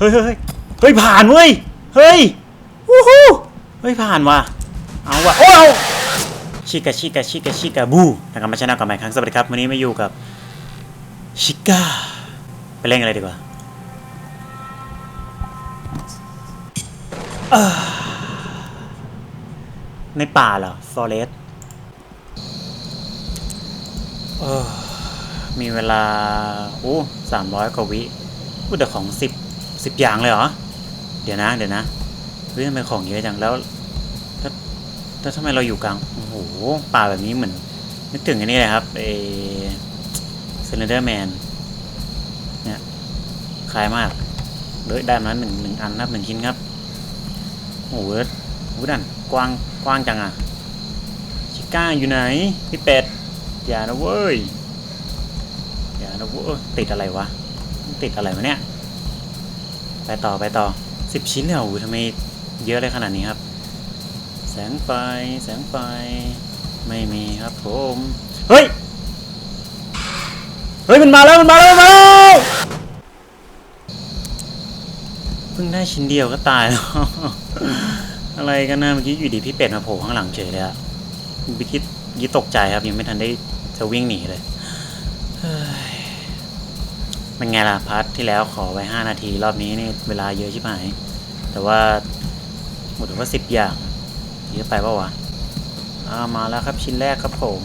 เฮ้ยเฮ้ยเฮ้ยเฮ้ยผ่านเว้ย เฮ้ยวู้ฮู้เฮ้ยผ่านว่ะ เอาว่ะโอ้เอาชิกาชิกาชิกาชิกาบูนะครับมาชนะกับใหม่ครั้งสวัสดีครับวันนี้มาอยู่กับชิก้าไปเล่นอะไรดีกว่าอ่าในป่าเหรอฟอเรสต์มีเวลาโอ้สามร้อยกว่าวิพูดแต่ของสิบ สิบอย่างเลยเหรอ เดี๋ยวนะ เดี๋ยวนะเฮ้ยทำไมของเยอะจังแล้วแล้วแล้วทำไมเราอยู่กลาง โอ้โห ป่าแบบนี้เหมือนนึกถึงอันนี้เลยครับเอเซเลนเดอร์แมนเนี่ยคล้ายมากเลยได้มาหนึ่งหนึ่งอันครับหนึ่งชิ้นครับโอ้โหโอ้โหดันกว้างกว้างจังอะชิก้าอยู่ไหนพี่เป็ดอย่านะเว้ยอย่านะเว้ยติดอะไรวะติดอะไรวะเนี่ย ไปต่อไปต่อสิบชิ้นเลยเหรอโอ้โหทำไมเยอะเลยขนาดนี้ครับ แสงไฟแสงไฟ ไม่มีครับผม เฮ้ย เฮ้ย มันมาแล้ว มันมาแล้วมาแล้วเพิ่งได้ชิ้นเดียวก็ตายแล้ว อะไรกันนะเมื่อกี้อยู่ดีพี่เป็ดมาโผล่ข้างหลังเฉยเลยอะพี่คิดยี่ตกใจครับยังไม่ทันได้จะวิ่งหนีเลย เฮ้ยเป็นไงล่ะพาร์ทที่แล้วขอไว้ห้านาที รอบนี้นี่เวลาเยอะชิบหาย แต่ว่าหมดว่าสิบอย่าง เยอะไปปะวะอ่ามาแล้วครับชิ้นแรกครับผม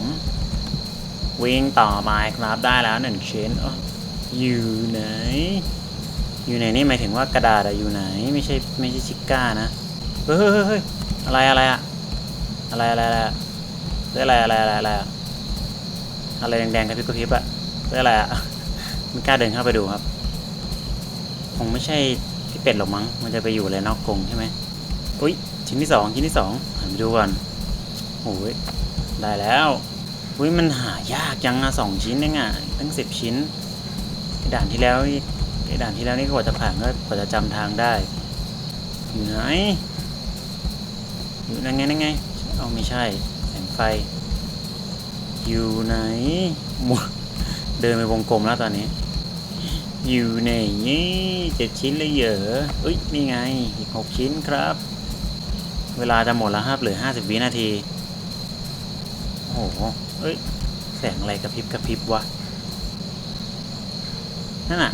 วิ่งต่อมาครับได้แล้วหนึ่งชิ้นออยู่ไหน อยู่ไหนนี่หมายถึงว่ากระดาษอะอยู่ไหน ไม่ใช่ไม่ใช่ชิก้านะเฮ้ยเฮ้ยเฮ้ยอะไรอะไรอะอะไรอะไรอะไรอะเฮ้ยอะไรอะไรอะไรอะไรอะไรแดงๆกระพริบกระพริบอะเฮ้อะไรอะ ไม่กล้าเดินเข้าไปดูครับ คงไม่ใช่พี่เป็ดหรอกมั้ง มันจะไปอยู่อะไรนอกกรงใช่ไหมอุ้ยชิ้นที่สองชิ้นที่สองหันไปดูก่อนโอ้ยได้แล้วอุ้ยมันหายากจังอะสองชิ้นเองอะตั้งสิบชิ้นไอด่านที่แล้วไอ้ด่านที่แล้วนี่กว่าจะผ่านก็กว่าจะจำทางได้อยู่ไหนอยู่นั่นไงนั่นไงเอาไม่ใช่แสงไฟ อยู่ไหนหมดเดินไปวงกลมแล้วตอนนี้ อยู่ไหนนี่เจ็ดชิ้นเลยเหรอเอ้ยนี่ไงอีกหกชิ้นครับ เวลาจะหมดแล้วครับเหลือห้าสิบวินาทีโอ้โหเอ้ยแสงอะไรกระพริบกระพริบวะนั่นน่ะ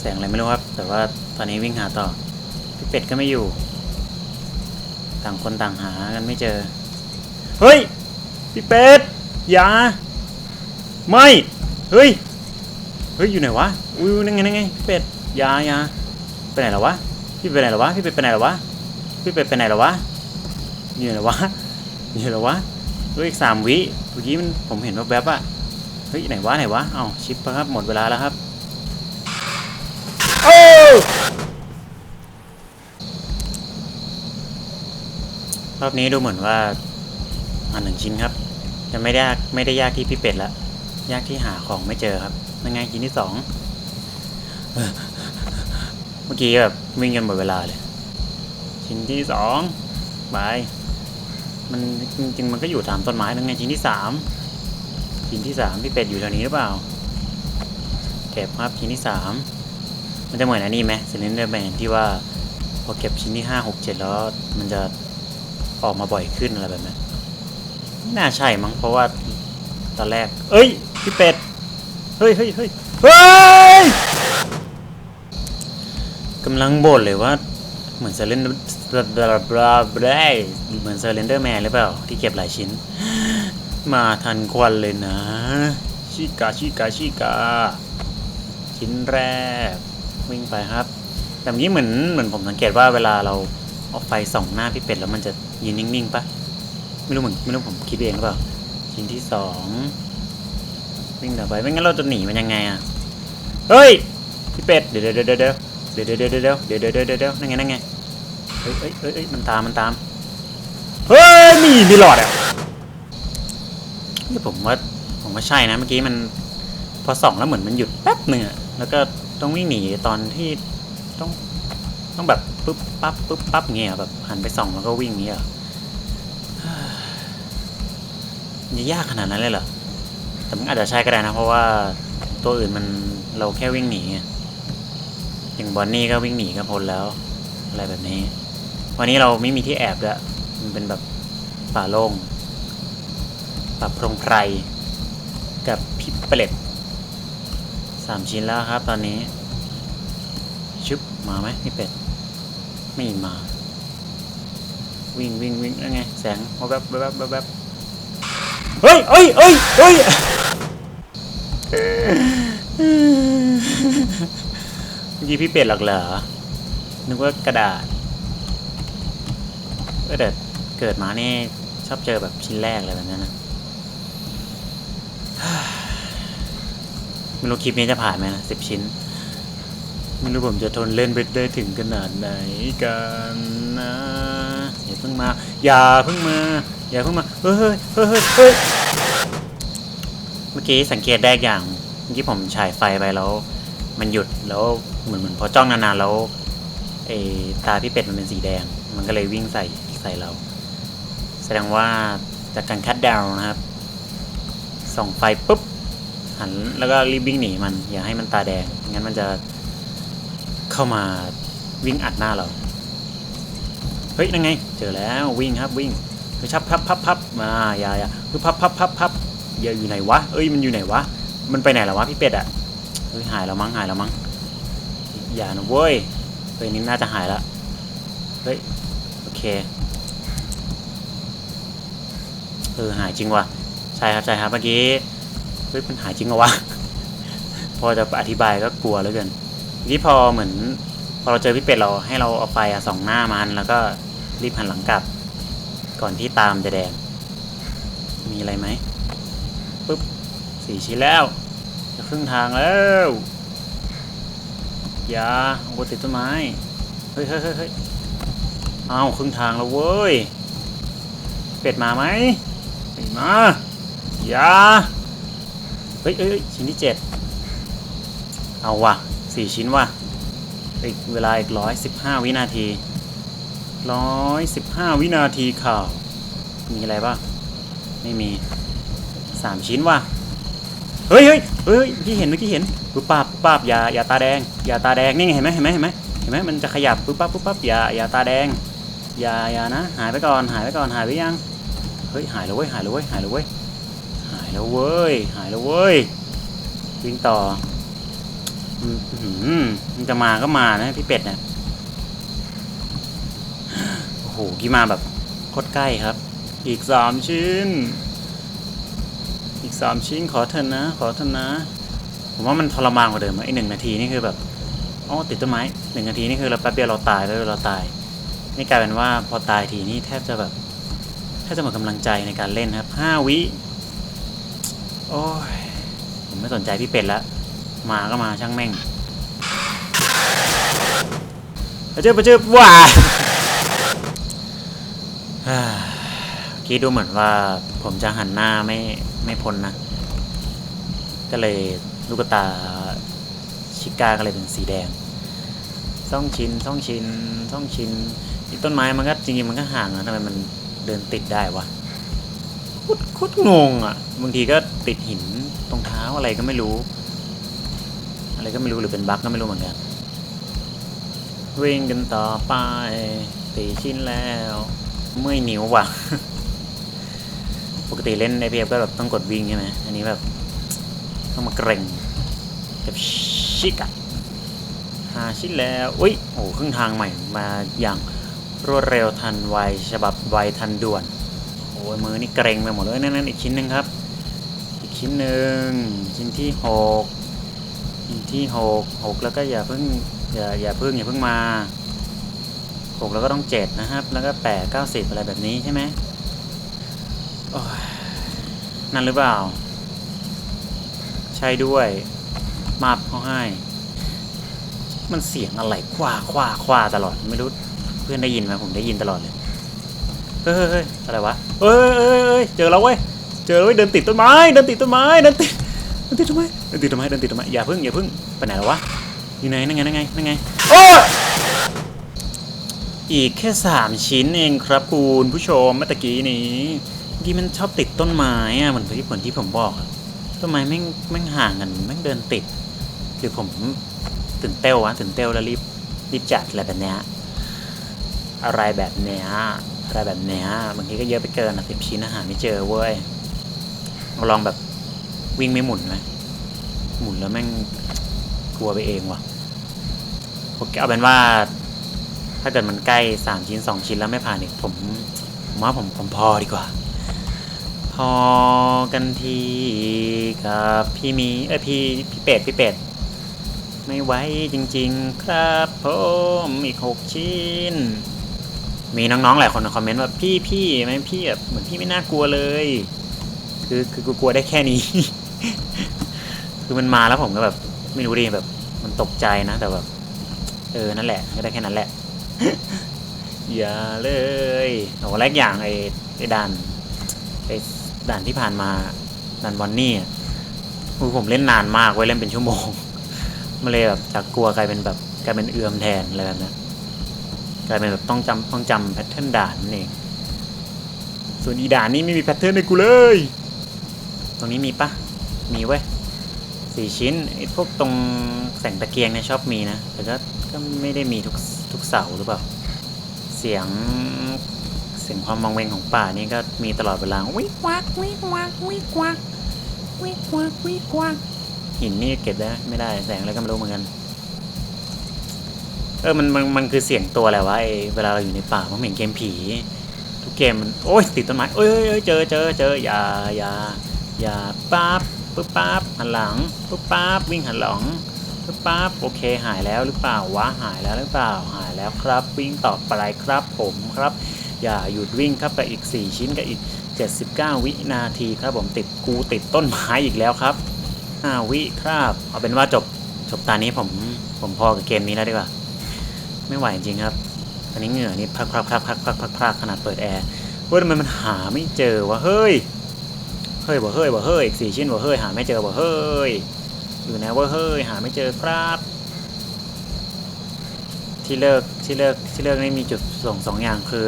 แสงอะไรไม่รู้ครับ แต่ว่าตอนนี้วิ่งหาต่อพี่เป็ดก็ไม่อยู่ ต่างคนต่างหากันไม่เจอ เฮ้ย พี่เป็ดอย่า ไม่ เฮ้ย ฮ้ยอยู่ไหนวะอุ้ยนั่งไงนั่งไงพี่เป็ดอยาอยาไปไหนแล้ววะพี่ไปไหนแล้ววะพี่เป็ดไปไหนแล้ววะพี่เป็ดไปไหนแล้ววะอยู่ไหนแล้ววะอยู่ไหนแล้ววะเฮ้ยอีกสามวิเมื่อกี้มันผมเห็นว่าแวบๆอะเฮ้ยไหนวะไหนวะเอ้าชิปปะครับหมดเวลาแล้วครับโอ้รอบนี้ดูเหมือนว่าอันหนึ่งชิ้นครับ จะไม่ได้ยากไม่ได้ยากที่พี่เป็ดละยากที่หาของไม่เจอครับ นั่นไงชิ้นที่สองเมื่อกี้แบบวิ่งกันหมดเวลาเลย ชิ้นที่สองไปมันจริงๆมันก็อยู่ตามต้นไม้นั่นไงชิ้นที่สามชิ้นที่สามพี่เป็ดอยู่แถวนี้หรือเปล่าเก็บครับชิ้นที่สามมันจะเหมือนอันนี้ไหมซิลินเดอร์แมนที่ว่าพอเก็บชิ้นที่ห้าหกเจ็ดแล้วมันจะออกมาบ่อยขึ้นอะไรแบบนั้นไม่น่าใช่มั้งเพราะว่าตอนแรก เอ้ย พี่เป็ด ฮ้ยเฮ้ยเฮ้ยเฮ้ยกำลังบ่นเลยว่า เหมือนเซเลนบลาบลาบลาบลาเหมือนเซเลนเดอร์แมนหรือเปล่า ที่เก็บหลายชิ้น มาทันควันเลยนะ ชิกาชิกาชิกา ชิ้นแรก วิ่งไปครับแต่เมื่อกี้เหมือนเหมือนผมสังเกตว่าเวลาเราเอาไฟส่องหน้าพี่เป็ดแล้วมันจะยืนนิ่งๆปะไม่รู้เหมือนไม่รู้ผมคิดเองหรือเปล่า ชิ้นที่สอง วิ่งต่อไปไม่งั้นเราจะหนีมันยังไงอะเฮ้ยพี่เป็ดเดี๋ยวเดี๋ยวเดี๋ยวเดี๋ยวเดี๋ยวเดี๋ยวเดี๋ยวเดี๋ยวเดี๋ยวเดี๋ยวเดี๋ยวนั่นไงนั่นไงเฮ้ยเฮ้ยเฮ้ยมันตามมันตามเฮ้ยมีมีหลอดอะนี่ผมว่าผมว่าใช่นะเมื่อกี้มันพอส่องแล้วเหมือนมันหยุดแป๊บหนึ่งอะแล้วก็ต้องวิ่งหนีตอนที่ต้องต้องแบบปุ๊บปั๊บปุ๊บปั๊บเงี้ยแบบหันไปส่องแล้วก็วิ่งเงี้ยจะยากขนาดนั้นเลยเหรอ แต่มันอาจจะใช่ก็ได้นะ เพราะว่าตัวอื่นมันเราแค่วิ่งหนีอย่างบอนนี่ก็วิ่งหนีก็พ้นแล้ว อะไรแบบนี้ วันนี้เราไม่มีที่แอบด้วยมันเป็นแบบป่าโล่งป่าพรงไพรกับพิษเปล็ดสามชิ้นแล้วครับ ตอนนี้ชึบมาไหมพี่เป็ดไม่มา วิ่งวิ่งวิ่งแล้วไงแสงแบบแบบแบบแบบเฮ้ยเฮ้ยเฮ้ยเฮ้ย เมื่อกี้พี่เป็ดหรอกเหรอ นึกว่ากระดาษเออแต่เกิดมานี่ชอบเจอแบบชิ้นแรกเลยแบบนั้นนะไม่รู้คลิปนี้จะผ่านไหมนะสิบชิ้น ไม่รู้ผมจะทนเล่นไปได้ถึงขนาดไหนกันนะอย่าเพิ่งมา อย่าเพิ่งมา อย่าเพิ่งมา เฮ้ยเฮ้ยเฮ้ย เมื่อกี้สังเกตได้อย่าง เมื่อกี้ผมฉายไฟไปแล้ว มันหยุดแล้วเหมือนเหมือนพอจ้องนานๆแล้วไอ้ตาพี่เป็ดมันเป็นสีแดง มันก็เลยวิ่งใส่ใส่เรา แสดงว่าจากการคัดดาวน์นะครับ ส่องไฟปุ๊บ หันแล้วก็รีบวิ่งหนีมัน อย่าให้มันตาแดง งั้นมันจะเข้ามาวิ่งอัดหน้าเรา เฮ้ยนั่นไง เจอแล้ววิ่งครับวิ่งไปชับพับพับพับมาอย่าอย่าคือพับพับพับพับ อย่าอยู่ไหนวะ เอ้ยมันอยู่ไหนวะ มันไปไหนแล้ววะพี่เป็ดอะเฮ้ยหายแล้วมั้งหายแล้วมั้ง อย่านะเว้ยเฮ้ยนี่น่าจะหายละ เฮ้ยโอเค เออหายจริงว่ะ ใช่ครับใช่ครับเมื่อกี้ เฮ้ยมันหายจริงเหรอวะ พอจะอธิบายก็กลัวเลือเกินเมื่พอเหมือนพอเราเจอพี่เป็ดเราให้เราเอาไฟอะส่องหน้ามันแล้วก็รีบหันหลังกลับ ก่อนที่ตามจะแดง มีอะไรไหม ปุ๊บสี่ชิ้นแล้ว จะครึ่งทางแล้วอย่าโอติดต้นไม้ เฮ้ยเฮ้ยเฮ้ยเอาครึ่งทางแล้วเว้ย เป็ดมาไหมไม่มาอย่าเฮ้ยเฮ้ยเฮ้ยชิ้นที่เจ็ดเอาว่ะสี่ชิ้นว่ะอีกเวลาอีกร้อยสิบห้าวินาทีร้อยสิบห้าวินาทีข่าว มีอะไรบ้างไม่มี สามชิ้นว่ะ เฮ้ยเฮ้ยเฮ้ยเมื่เห็นเมื่อกี้เห็นปุ๊บปั๊บปุ๊บปั๊บอย่าอย่าตาแดงอย่าตาแดงนี่ไงเห็นไหมเห็นไหมเห็นไหมเห็นไหมมันจะขยับปุ๊บปั๊บปุ๊บปั๊บอย่าอย่าตาแดงอย่าอย่านะ หายไปก่อนหายไปก่อนหายไปยังเฮ้ยหายแล้วเว้ยหายแล้วเว้ยหายแล้วเว้ยหายแล้วเว้ยหายแล้วเว้ยวิ่งต่อมันจะมาก็มานะพี่เป็ดเนี่ยโอ้โหกี่มาแบบโคตรใกล้ครับ อีกสามชิ้น สามชิ้นขอเถอะนะ ขอเถอะนะ ผมว่ามันทรมานกว่าเดิมอะไอหนึ่งนาทีนี่คือแบบอ๋อติดต้นไม้หนึ่งนาทีนี่คือเราแป๊บเดียวเราตายแล้วเราตายนี่กลายเป็นว่าพอตายทีนี่แทบจะแบบแทบจะหมดกำลังใจในการเล่นครับห้าวิโอ้ยผมไม่สนใจพี่เป็ดล้วมาก็มาช่างแม่งไปเจอไปเจอว้า กี้ดูเหมือนว่าผมจะหันหน้าไม่ไม่พ้นนะ ก็เลยลูกตาชิก้าก็เลยเป็นสีแดงซ่องชิ้นซ่องชิ้นซ่องชิ้นต้นไม้มันก็จริงๆมันก็ห่างนะทำไมมันเดินติดได้วะคตรโคตรงงอะ บางทีก็ติดหินตรงเท้าอะไรก็ไม่รู้ อะไรก็ไม่รู้หรือเป็นบั๊กก็ไม่รู้เหมือนกันวิ่งกันต่อไปตีชิ้นแล้ว เมื่อยนิ้วว่ะ ปกติเล่นไอพีเอฟก็แบบต้องกดวิ่งใช่ไหมอันนี้แบบต้องมาเกรงแบบชิกอะหาชิ้นแล้วอุ้ยโอ้ครึ่งทางใหม่มาอย่างรวดเร็วทันไวฉบับไวทันด่วนโอ้ยมือนี่เกรงไปหมดเลยนั่นนั่นอีกชิ้นหนึ่งครับ อีกชิ้นหนึ่งชิ้นที่หกชิ้นที่หกหกแล้วก็อย่าเพิ่งอย่าอย่าเพิ่งอย่าเพิ่งมาหกแล้วก็ต้องเจ็ดนะครับ แล้วก็แปดเก้าสิบอะไรแบบนี้ใช่ไหม นั่นหรือเปล่า ใช่ด้วย มาบเขาให้ มันเสียงอะไรคว้าคว้าคว้าตลอด ไม่รู้ เพื่อนได้ยินไหมผมได้ยินตลอดเลย เฮ้ยเฮ้ยอะไรวะเอ้ยเอ้ยเอ้ยเจอแล้วเว้ย เจอแล้วเว้ย เดินติดต้นไม้ เดินติดต้นไม้ เดินติด เดินติดต้นไม้ เดินติดต้นไม้ เดินติดต้นไม้ อย่าพึ่งอย่าพึ่งไปไหนแล้ววะ อยู่ไหนนั่นไงนั่นไงนั่นไง โอ้อีกแค่สามชิ้นเองครับคุณผู้ชมเมื่อกี้นี้ เมื่อกี้มันชอบติดต้นไม้อะเหมือนที่เหมือนที่ผมบอกอะต้นไม้แม่งแม่งห่างกันแม่งเดินติดหรือผมตื่นเต้ววะตื่นเต้วแล้วรีบรีบจัดอะไรแบบเนี้ยอะไรแบบเนี้ยอะไรแบบเนี้ยบางทีก็เยอะไปเกินอะสิบชิ้นอาหารไม่เจอเว้ยเราลองแบบวิ่งไม่หมุนไหมหมุนแล้วแม่งกลัวไปเองว่ะโอเคเอาเป็นว่า ถ้าเกิดมันใกล้สามชิ้นสองชิ้นแล้วไม่ผ่านอีกผมว่าผมผมพอดีกว่า อกันทีกับพี่มีเอ้ยพี่พี่เป็ดพี่เป็ดไม่ไหวจริง ๆ ครับผมอีกหกชิ้น มีน้องๆหลายคนคอมเมนต์ว่าพี่พี่ไหมพี่แบบเหมือนพี่ไม่น่ากลัวเลย คือคือกูกลัวได้แค่นี้ คือมันมาแล้วผมก็แบบ ไม่รู้ดิแบบ มันตกใจนะ แต่แบบเออนั่นแหละก็ได้แค่นั้นแหละ อย่าเลยโอ้แรกอย่างไอ้ไอ้ด่านไอ้ ด่านที่ผ่านมาด่านบอนนี่อะคือผมเล่นนานมากไว้เล่นเป็นชั่วโมงมันเลยแบบจากกลัวกลายเป็นแบบกลายเป็นเอือมแทนอะไรแบบนั้นกลายเป็นแบบต้องจำต้องจำแพทเทิร์นด่านนั่นเองส่วนอีด่านนี้ไม่มีแพทเทิร์นให้กูเลย ตรงนี้มีปะมีเว้ยสี่ชิ้นไอ้พวกตรงแสงตะเกียงเนี่ยชอบมีนะแต่ก็ก็ไม่ได้มีทุกทุกเสาหรือเปล่า เสียง เสียงความวังเวงของป่านี่ก็มีตลอดเวลาวิกวักวิกวักวิกวักวิกวักวิกวักหินนี่เก็บได้ไม่ได้แสงอะไรก็ไม่รู้เหมือนกันเออมันมันมันคือเสียงตัวอะไรวะไอเวลาเราอยู่ในป่าผมเห็นเกมผี ทุกเกมมันโอ้ยติดต้นไม้เอ้ยเอ้ยเอ้ยเจอเจอเจออย่าอย่าอย่าปั๊บปึ๊บปั๊บหันหลังปึ๊บปั๊บวิ่งหันหลังปึ๊บปั๊บโอเคหายแล้วหรือเปล่าวะหายแล้วหรือเปล่าหายแล้วครับ วิ่งต่อไปครับผมครับ อย่าหยุดวิ่งครับกับอีก 4 ชิ้นกับอีก 79 วินาทีครับผมติดกูติดต้นไม้อีกแล้วครับ 5 วิครับเอาเป็นว่าจบจบตานี้ผมผมพอกับเกมนี้แล้วดีกว่า ไม่ไหวจริงครับตอนนี้เหงื่อนี่พักพักพักพักพักพักพักขนาดเปิดแอร์เฮ้ยทำไมมันหาไม่เจอวะเฮ้ยเฮ้ยบ่เฮ้ยบ่เฮ้ยอีกสี่ชิ้นบ่เฮ้ยหาไม่เจอบ่เฮ้ยอยู่นะว่าเฮ้ยหาไม่เจอครับ ที่เลิกที่เลิกที่เลิกนี่มีจุดส่งสองอย่างคือ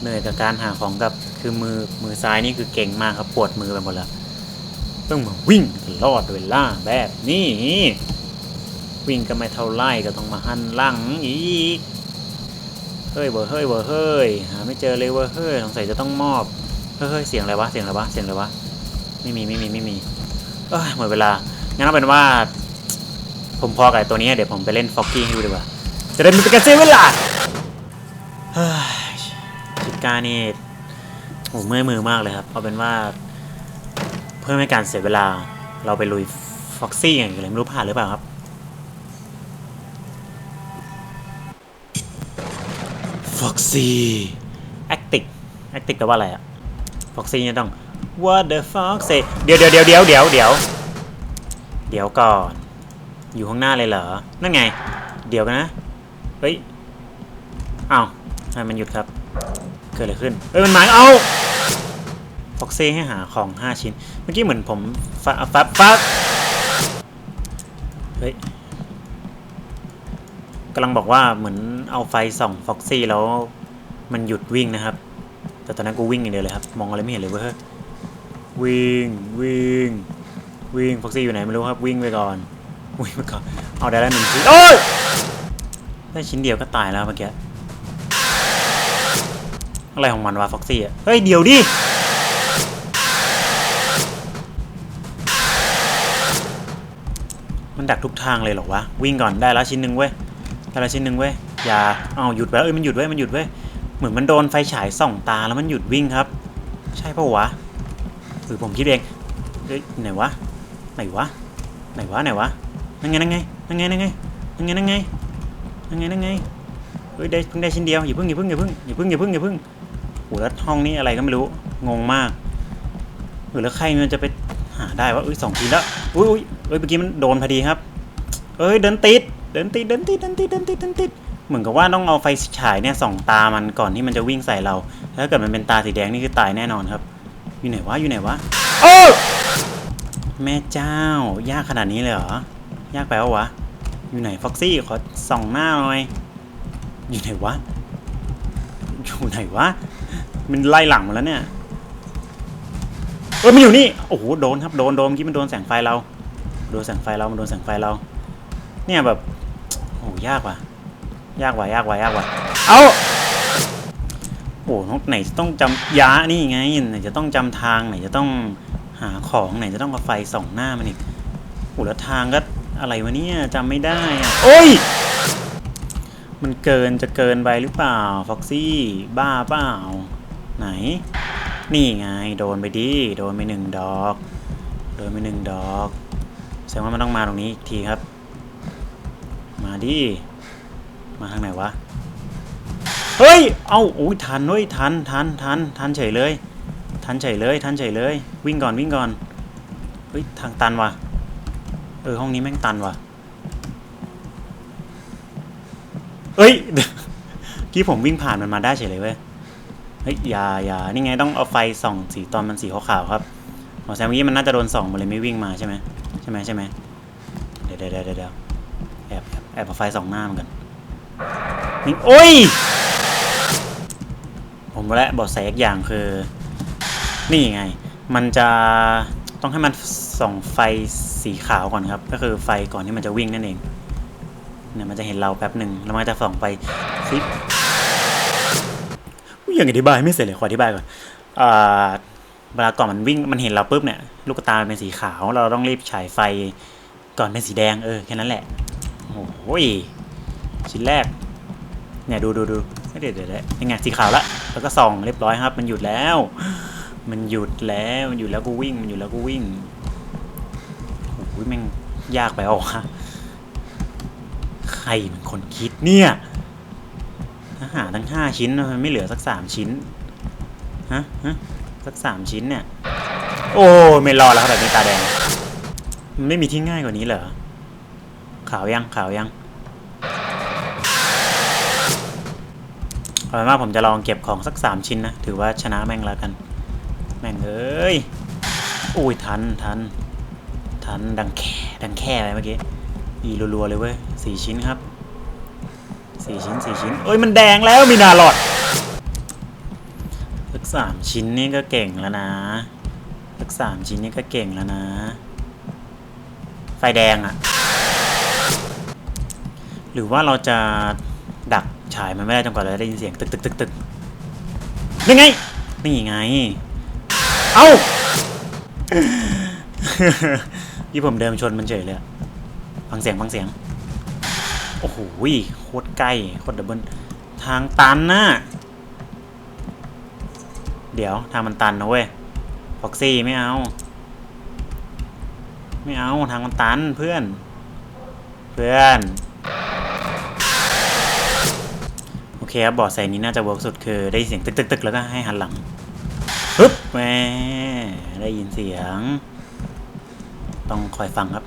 เหนื่อยกับการหาของกับคือมือมือซ้ายนี่คือเก่งมากครับปวดมือไปหมดแล้วต้องมาวิ่งลอดเวลาแบบนี้วิ่งก็ไม่เท่าไร่ก็ต้องมาหันหลังอีกเฮ้ยเบอเฮ้ยเบอเฮ้ยหาไม่เจอเลยเว่าเฮ้ยสงสัยจะต้องมอบเฮ้ยเสียงอะไรวะเสียงอะไรวะเสียงอะไรวะไม่มีไม่มีไม่มีเอ้ยหมดเวลางั้นเอาเป็นว่า ผมพอกับตัวนี้เดี๋ยวผมไปเล่นฟ็อกกี้ให้ดูดีกว่าจะได้ไมีเป็นการเสียเวลาเฮ้ย ก้านี่โหเมื่อยมือมากเลยครับ เอาเป็นว่า เพื่อไม่การเสียเวลา เราไปลุยฟ็อกซี่อย่างไรไม่รู้ผ่านหรือเปล่าครับฟ็อกซี่แอคติกแอคติกแปลว่าอะไรอะฟ็อกซี่เนี่ยต้อง what the fox say เดี๋ยวเดี๋ยวเดี๋ยวเดี๋ยวเดี๋ยวเดี๋ยวเดี๋ยวก่อน อยู่ข้างหน้าเลยเหรอ นั่นไง เดี๋ยวกันนะ เฮ้ยอ้าวทำไมมันหยุดครับ กิดอะไรขึ้นเฮ้ยมันหมายเอาฟ็อกซี่ให้หาของ 5 ชิ้น เมื่อกี้เหมือนผมฟับฟับฟับเฮ้ยกำลังบอกว่าเหมือนเอาไฟส่องฟ็อกซี่แล้วมันหยุดวิ่งนะครับ แต่ตอนนั้นกูวิ่งอย่างเดียวเลยครับ มองอะไรไม่เห็นเลยเว้ยวิ่งวิ่งวิ่งฟ็อกซี่อยู่ไหนไม่รู้ครับวิ่งไปก่อนวิ่งไปก่อนเอาได้แล้วหนึ่งชิ้นโอ้ยได้ชิ้นเดียวก็ตายแล้วเมื่อกี้ อะไรของมันวะฟ็อกซี่อะ เฮ้ย เดี๋ยวดิ มันดักทุกทางเลยเหรอวะ วิ่งก่อนได้แล้วชิ้นหนึ่งเว้ย ได้แล้วชิ้นหนึ่งเว้ย อย่าเอาหยุดไปแล้เอ้ยมันหยุดเว้มันหยุดเว้เหมือนมันโดนไฟฉายส่องตาแล้วมันหยุดวิ่งครับ ใช่ปะวะหรือผมคิดเองเฮ้ยไหนวะ ไหนวะ ไหนวะ ไหนวะ นั่งไง นั่งไง นั่งไง นั่งไง นั่งไง นั่งไง นั่งไง นั่งไง เฮ้ยได้เพิ่งได้ชิ้นเดียวอย่าเพิ่งอย่าเพิ่งอย่าเพิ่งอย่าเพิ่งอย่าเพิ่งอย่าเพิ่ง หแล้วห้องนี้อะไรก็ไม่รู้ งงมากเออแล้วใครมันจะไปหาได้วะเอ้ยสองทีแล้วอุ้ยอุ้ยเอ้ยเมื่อกี้มันโดนพอดีครับ เอ้ยเดินติด เดินติดเดินติดเดินติดเดินติดเดินติดเหมือนกับว่าต้องเอาไฟฉายเนี่ยส่องตามันก่อนที่มันจะวิ่งใส่เราถ้าเกิดมันเป็นตาสีแดงนี่คือตายแน่นอนครับ อยู่ไหนวะอยู่ไหนวะโอ้แม่เจ้ายากขนาดนี้เลยเหรอยากไปวะวะอยู่ไหนฟ็อกซี่ขอส่องหน้าหน่อยอยู่ไหนวะอยู่ไหนวะ มันไล่หลังมาแล้วเนี่ย เออมันอยู่นี่ โอ้โห โดนครับ โดน โดนเมื่อกี้มันโดนแสงไฟเรา โดนแสงไฟเรา มันโดนแสงไฟเรา เนี่ยแบบ โอ้ยากว่ะ ยากว่ะ ยากว่ะ ยากว่ะ เอาโอ้น้องไหนจะต้องจำยานี่ไง ไหนจะต้องจำทาง ไหนจะต้องหาของ ไหนจะต้องเอาไฟส่องหน้ามันอีกโอ้แล้วทางก็อะไรวะเนี่ยจำไม่ได้อะโอ้ยมันเกินจะเกินไปหรือเปล่าฟ็อกซี่ บ้าเปล่า ไหน นี่ไง โดนไปดิ โดนไปหนึ่งดอก โดนไปหนึ่งดอก แสดงว่ามันต้องมาตรงนี้อีกทีครับ มาดิ มาทางไหนวะ เฮ้ย เอาโอ้ยทันเว้ยทัน ทัน ทัน ทันเฉยเลย ทันเฉยเลย ทันเฉยเลย วิ่งก่อน วิ่งก่อน เฮ้ย ทางตันว่ะ เออ ห้องนี้แม่งตันว่ะเฮ้ย กี้ผมวิ่งผ่านมันมาได้เฉยเลยเว้ย ฮ้ยอย่าอย่านี่ไงต้องเอาไฟส่องสีตอนมันสีขาวๆครับหมอแซมเมื่อกี้มันน่าจะโดนส่องมันเลยไม่วิ่งมาใช่ไหมใช่ไหมใช่ไหมเดี๋ยวเดี๋ยวเดี๋ยวแอบแอบแอบเอาไฟส่องหน้ามันกันนี่โอ้ย ผมและบอกแสกอย่างคือ นี่ไง มันจะต้องให้มันส่องไฟสีขาวก่อนครับ ก็คือไฟก่อนที่มันจะวิ่งนั่นเองเนี่ยมันจะเห็นเราแป๊บหนึ่งแล้วมันจะส่องไฟซิป ยังอธิบายไม่เสร็จเลยขออธิบายก่อนอ่าเวลาก่อนมันวิ่งมันเห็นเราปุ๊บเนี่ยลูกตาเป็นสีขาว เราต้องรีบฉายไฟก่อนเป็นสีแดงเออแค่นั้นแหละโอ้ยชิ้นแรกเนี่ยดูดูดูเดี๋ยวเดี๋ยวเลยวยังไงสีขาวละแล้วก็ส่องเรียบร้อยครับ มันหยุดแล้ว มันหยุดแล้วมันหยุดแล้วก็วิ่ง มันหยุดแล้วก็วิ่งโอ้ยแม่งยากไปอะใครเป็นคนคิดเนี่ย หารทั้งห้าชิ้นทำไมไม่เหลือสักสามชิ้นฮะฮะสักสามชิ้นเนี่ย โอ้ไม่รอดแล้วครับแบบนี้ตาแดงมันไม่มีที่ง่ายกว่านี้เหรอขาวยังขาวยังเอาเป็นว่าผมจะลองเก็บของสักสามชิ้นนะ ถือว่าชนะแม่งแล้วกัน แม่งเอ้ยอุ้ยทันทันทันดังแค่ดังแค่อะไรเมื่อกี้อีรัวๆเลยเว้ยสี่ชิ้นครับ สี่ชิ้นสี่ชิ้น เอ้ยมันแดงแล้วมีนาหลอดสักสามชิ้นนี่ก็เก่งแล้วนะสักสามชิ้นนี่ก็เก่งแล้วนะ ไฟแดงอะหรือว่าเราจะดักฉายมันไม่ได้จนกว่าเราจะได้ยินเสียงตึกตึกตึกตึกนี่ไง นี่ไง เอ้ายี่ผมเดินชนมันเฉยเลยอะฟังเสียงฟังเสียง โอ้โหโคตรใกล้โคตรดับเบิลทางตันน่ะเดี๋ยวทางมันตันนะเว้ยฟ็อกซี่ไม่เอา ไม่เอาทางมันตันเพื่อน เพื่อน โอเคครับบอดใส่นี้น่าจะเวิร์กสุดคือได้เสียงตึกตึกตึกแล้วก็ให้หันหลังฮึบแหมได้ยินเสียง ต้องคอยฟังครับ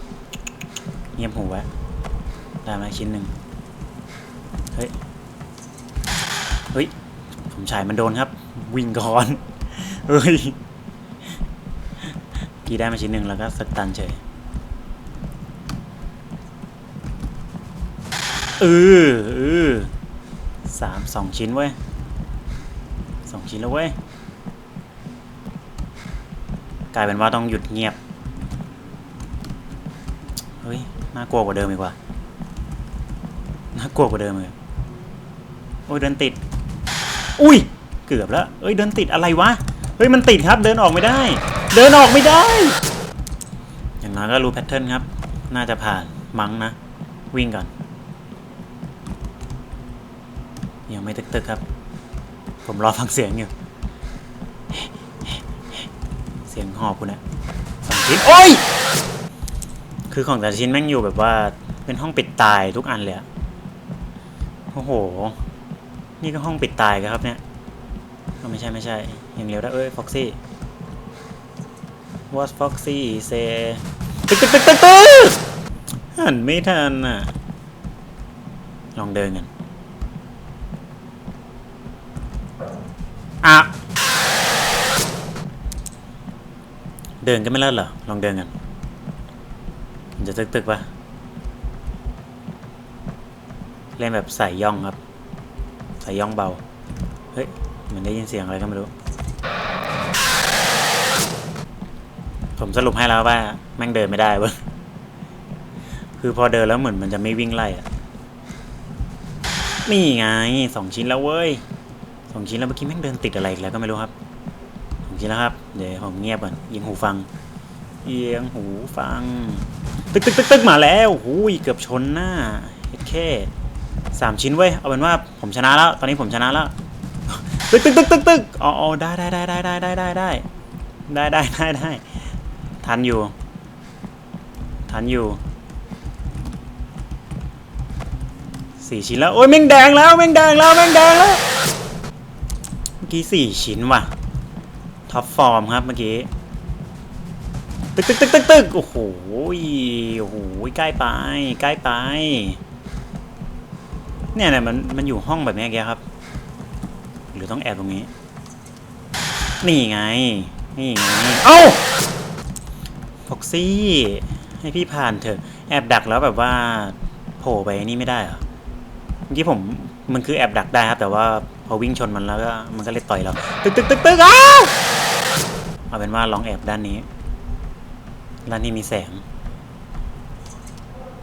เงียบหูไว้ ได้มาชิ้นหนึ่งเฮ้ย เฮ้ย ผมฉายมันโดนครับ วิ่งก่อน เฮ้ยกี่ได้มาชิ้นหนึ่งแล้วก็สตันเฉยเออเออสามสองชิ้นเว้ยสองชิ้นแล้วเว้ย กลายเป็นว่าต้องหยุดเงียบ เฮ้ย น่ากลัวกว่าเดิมอีกว่า น่ากลัวกว่าเดิมเลยโอ้ยเดินติด อุ้ย เกือบแล้วเอ้ยเดินติดอะไรวะ เฮ้ยมันติดครับ เดินออกไม่ได้ เดินออกไม่ได้ อย่างน้อยก็รู้แพทเทิร์นครับ น่าจะผ่านมั้งนะ วิ่งก่อน ยังไม่ตึกๆครับ ผมรอฟังเสียงอยู่ เสียงหอบคุณนะสองชิ้นโอ้ย คือของแต่ละชิ้นแม่งอยู่แบบว่าเป็นห้องปิดตายทุกอันเลยอะ โอ้โห นี่ก็ห้องปิดตายกันครับเนี่ยไม่ใช่ไม่ใช่ยังเร็วได้เอ้ยฟ็อกซี่ what foxy say ตึกตึกตึกตึกตึกหันไม่ทันอะ ลองเดินกันอะเดินกันไม่เลิศเหรอ ลองเดินกันมันจะตึกตึกปะ เล่นแบบใส่ย่องครับ ใส่ย่องเบา เฮ้ยเหมือนได้ยินเสียงอะไรก็ไม่รู้ ผมสรุปให้แล้วว่าแม่งเดินไม่ได้เว้ยคือพอเดินแล้วเหมือนมันจะไม่วิ่งไล่อะนี่ไงสองชิ้นแล้วเว้ยสองชิ้นแล้วเมื่อกี้แม่งเดินติดอะไรอีกแล้วก็ไม่รู้ครับสองชิ้นแล้วครับ เดี๋ยวผมเงียบก่อนยิงหูฟังเอียงหูฟัง ตึกตึกตึกตึกมาแล้วหูยเกือบชนหน้าแค่ สามชิ้นเว้ย เอาเป็นว่าผมชนะแล้ว ตอนนี้ผมชนะแล้ว ตึกตึกตึกตึกตึกอ๋ออ๋อได้ได้ได้ได้ได้ได้ได้ได้ได้ได้ได้ได้ทันอยู่ ทันอยู่สี่ชิ้นแล้ว โอ้ยแม่งแดงแล้วแม่งแดงแล้วแม่งแดงแล้ว เมื่อกี้สี่ชิ้นว่ะ ท็อปฟอร์มครับเมื่อกี้ ตึกตึกตึกตึกตึกโอ้โห โอ้โห ใกล้ไป ใกล้ไป เนี่ยเนี่ยมันมันอยู่ห้องแบบนี้แกครับ หรือต้องแอบตรงนี้ นี่ไง นี่ไง เอ้าฟ็อกซี่ ให้พี่ผ่านเถอะ แอบดักแล้วแบบว่า โผล่ไปนี่ไม่ได้เหรอเมื่อกี้ผมมันคือแอบดักได้ครับ แต่ว่าพอวิ่งชนมันแล้วก็มันก็เลยต่อยเราตึกตึกตึกตึกอ้าเอาเป็นว่าลองแอบด้านนี้ร้านนี้มีแสง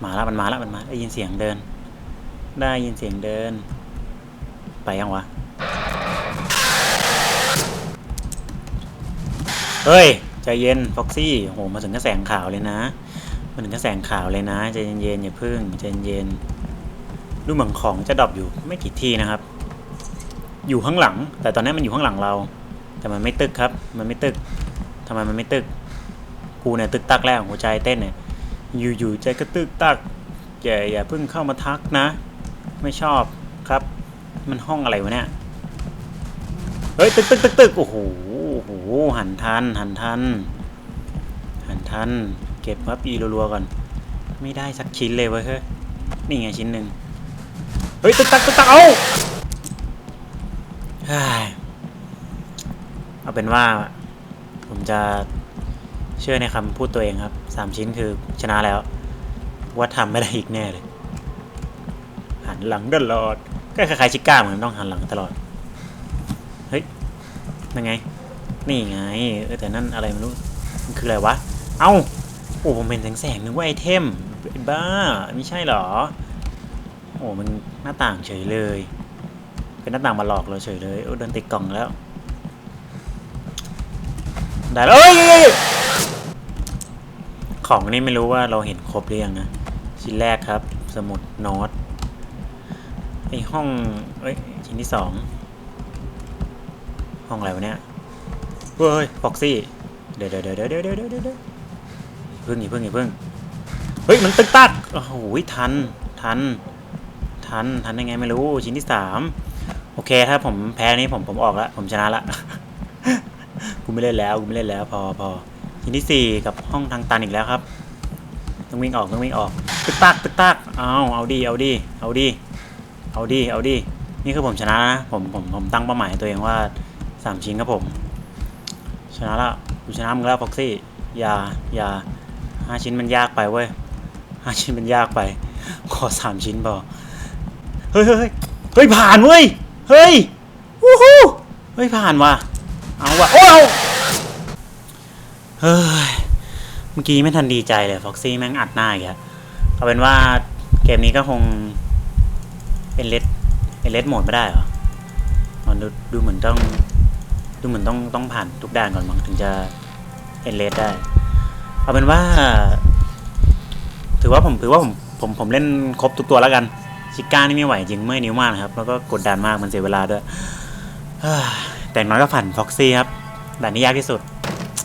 มาแล้วมันมาแล้วมันมาได้ยินเสียงเดิน ได้ยินเสียงเดิน ไปยังวะ เฮ้ย ใจเย็นฟ็อกซี่โหมาถึงก็แสงขาวเลยนะมาถึงก็แสงขาวเลยนะ ใจเย็นๆอย่าพึ่งใจเย็นๆดูเหมือนของจะดรอปอยู่ไม่กี่ที่นะครับ อยู่ข้างหลัง แต่ตอนนี้มันอยู่ข้างหลังเรา แต่มันไม่ตึกครับ มันไม่ตึกทำไมมันไม่ตึก กูเนี่ยตึกตักแล้วหัวใจเต้นเนี่ยอยู่ๆใจก็ตึกตักอย่าอย่าเพิ่งเข้ามาทักนะ ไม่ชอบครับ มันห้องอะไรวะเนี่ย เฮ้ย ตึกตึกตึกตึกโอ้โหโอ้โห หันทัน หันทัน หันทัน เก็บวับอีรัวๆก่อน ไม่ได้สักชิ้นเลยเว้ยเฮ้ย นี่ไงชิ้นหนึ่งเฮ้ย ตึกตักตึกตักเอาเอาเป็นว่า ผมจะเชื่อในคำพูดตัวเองครับสามชิ้นคือชนะแล้ว ว่าทำไม่ได้อีกแน่เลย หันหลังตลอด ก็คล้ายๆชิก้าเหมือนต้องหันหลังตลอด เฮ้ยยังไง นี่ไงเออแต่นั่นอะไรไม่รู้ มันคืออะไรวะ เอ้า โอ้ผมเห็นแสงแสงนึกว่าไอเทมไอ้บ้า ไม่ใช่เหรอ โอ้มันหน้าต่างเฉยเลย เป็นหน้าต่างมาหลอกเราเฉยเลยโอ้เดินติดกล่องแล้ว ได้แล้วเอ้ยเอ้ยเอ้ยของนี่ไม่รู้ว่าเราเห็นครบหรือยังนะชิ้นแรกครับ สมุดโน้ต ไอห้องเอ้ยชิ้นที่สองห้องอะไรวะเนี่ยเฮ้ยฟ็อกซี่เดี๋ยวเดี๋ยวเดี๋ยวเดี๋ยวเดี๋เดี๋ยพิ่งอีพิ่งอีพิ่งเฮ้ยมันตึกตักโอ้โหทันทันทันทันยังไงไม่รู้ชิ้นที่สามโอเคถ้าผมแพ้นี้ผมผมออกละผมชนะละกูไม่เล่นแล้วกูไม่เล่นแล้วพอพอชิ้นที่สี่กับห้องทางตันอีกแล้วครับต้องวิ่งออกต้องวิ่งออกตึกตักตึกตักเอาเอาดีเอาดีเอาดี เอาดีเอาดีนี่คือผมชนะนะ ผมผมผมตั้งเป้าหมายตัวเองว่าสามชิ้นครับผม ชนะแล้วกูชนะมึงแล้วฟ็อกซี่อย่าอย่าห้าชิ้นมันยากไปเว้ยห้าชิ้นมันยากไป ขอสามชิ้นพอเฮ้ยเฮ้ยเฮ้ยผ่านเว้ยเฮ้ยวู้ฮู้เฮ้ยผ่านว่ะเอาว่ะโอ้เอาเฮ้ยเมื่อกี้ไม่ทันดีใจเลยฟ็อกซี่แม่งอัดหน้าอีกแล้วเอาเป็นว่าเกมนี้ก็คง เป็นเลดเป็นเลดโหมดไม่ได้เหรอมันดูดูเหมือนต้องดูเหมือนต้องต้องผ่านทุกด่านก่อนมั้งถึงจะเอ็นเลดได้ เอาเป็นว่า ถือว่าผมถือว่าผมผมผมเล่นครบทุกตัวแล้วกัน ชิก้านี่ไม่ไหวจริงเมื่อยนิ้วมากนะครับ แล้วก็กดดันมากมันเสียเวลาด้วยแต่งน้อยก็ผ่านฟ็อกซี่ครับด่านนี้ยากที่สุด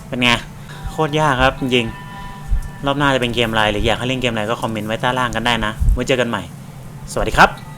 เป็นไง โคตรยากครับจริงรอบหน้าจะเป็นเกมอะไรหรืออยากให้เล่นเกมอะไรก็คอมเมนต์ไว้ใต้ล่างกันได้นะไว้เจอกันใหม่ สวัสดีครับ